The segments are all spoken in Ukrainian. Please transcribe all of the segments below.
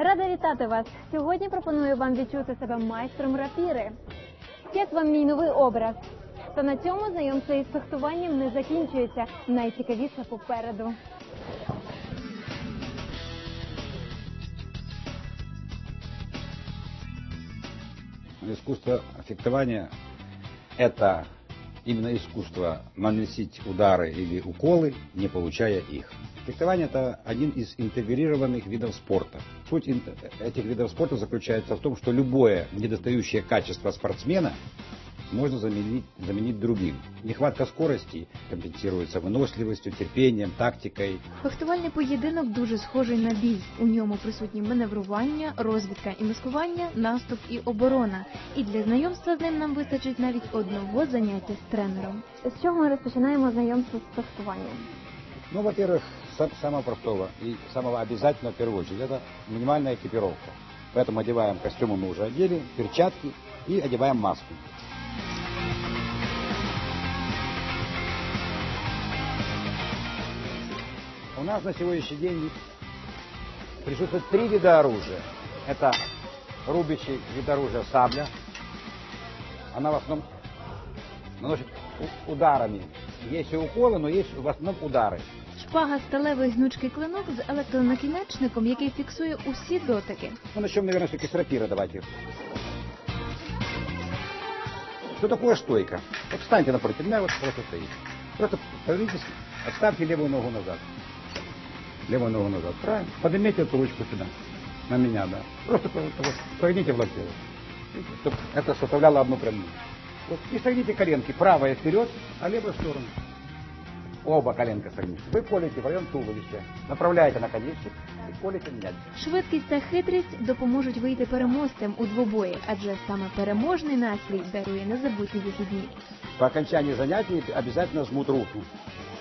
Рада вітати вас. Сьогодні пропоную вам відчути себе майстром рапіри. Як вам мій новий образ? Та на цьому знайомство із фехтуванням не закінчується. Найцікавіше попереду. Искусство фехтования – это именно искусство наносить удары или уколы, не получая их. Фехтование – это один из интегрированных видов спорта. Суть ин- этих видов спорта заключается в том, что любое недостающее качество спортсмена можно заменить, заменить другим. Нехватка скорости компенсируется выносливостью, терпением, тактикой, Фехтувальний поєдинок дуже схожий на бій. У ньому присутні маневрування, розвідка і маскування, наступ і оборона. І для знайомства з ним нам вистачить навіть одного заняття з тренером. З чого ми розпочинаємо знайомство з фехтуванням? Ну, во-первых, са- самого простого и самого обязательного в первую очередь это минимальная экипировка. Поэтому одеваем костюмы мы уже одели, перчатки и одеваем маску. У нас на сегодняшний день присутствует три вида оружия. Это рубящий вид оружия сабля. Она в основном наносит ударами. Есть и уколы, но есть в основном удары. Шпага сталевий гнучкий клинок з електронакінечником, який фіксує усі дотики. Ну, начнем, наверное, все-таки с рапира давайте. Что такое стойка? Вот встаньте напротив меня, вот просто стоите. Просто повернитесь, отставьте левую ногу назад. Левую ногу назад. Правильно. Поднимите эту ручку сюда. На меня, да. Просто по- вот, прогните в локте. Чтобы это составляло одну прямую. Вот. И согните коленки. Правая вперед, а левая в сторону. Оба коленка согните. Вы колите в район туловища. Направляете наконечник и колите меня. Швидкість та хитрість допоможуть вийти переможцем у двобої, адже саме переможний настрій дарує незабутні вихідні. По окончании занятий обязательно жмут руку.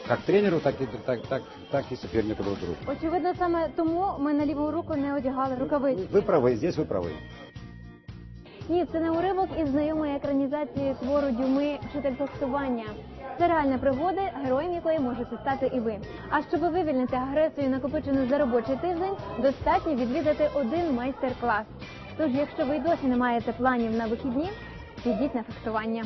Как тренеру, так и, так, так, так и сопернику друг другу. Очевидно, саме тому ми на ліву руку не одягали рукавиці. Вы правы, здесь вы правы. Ні, це не уривок із знайомої екранізації твору Дюми Вчитель фехтування. Це реальна пригода, героєм якої можете стати і ви. А щоб вивільнити агресію, накопичену за робочий тиждень, достатньо відвідати один майстер-клас. Тож, якщо ви й досі не маєте планів на вихідні, підіть на фехтування.